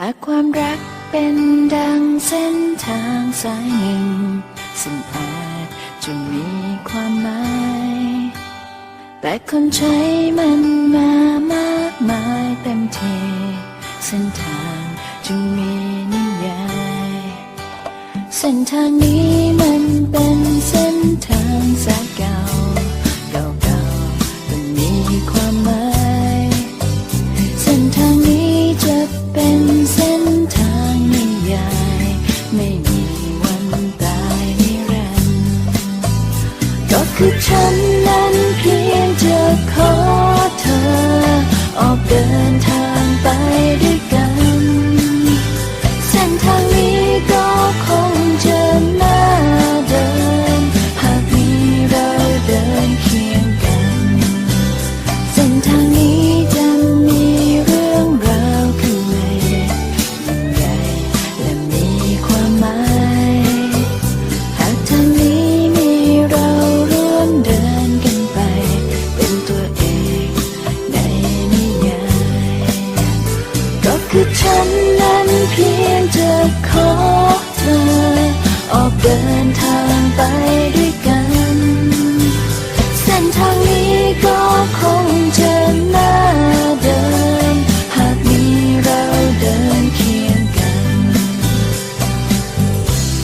หากความรักเป็นดังเส้นทางสายหนึ่ง ซึ่งอาจจะมีความหมาย แต่คนใช้มันมามากมายเต็มทีเส้นทางจึงมีนิยาย เส้นทางนี้มัน ไม่มีวันตายนิรันดร์ก็คือฉันนั้นเพียงเจะขอ คือฉันนั้นเพียงจะขอเธอ ออกเดินทางไปด้วย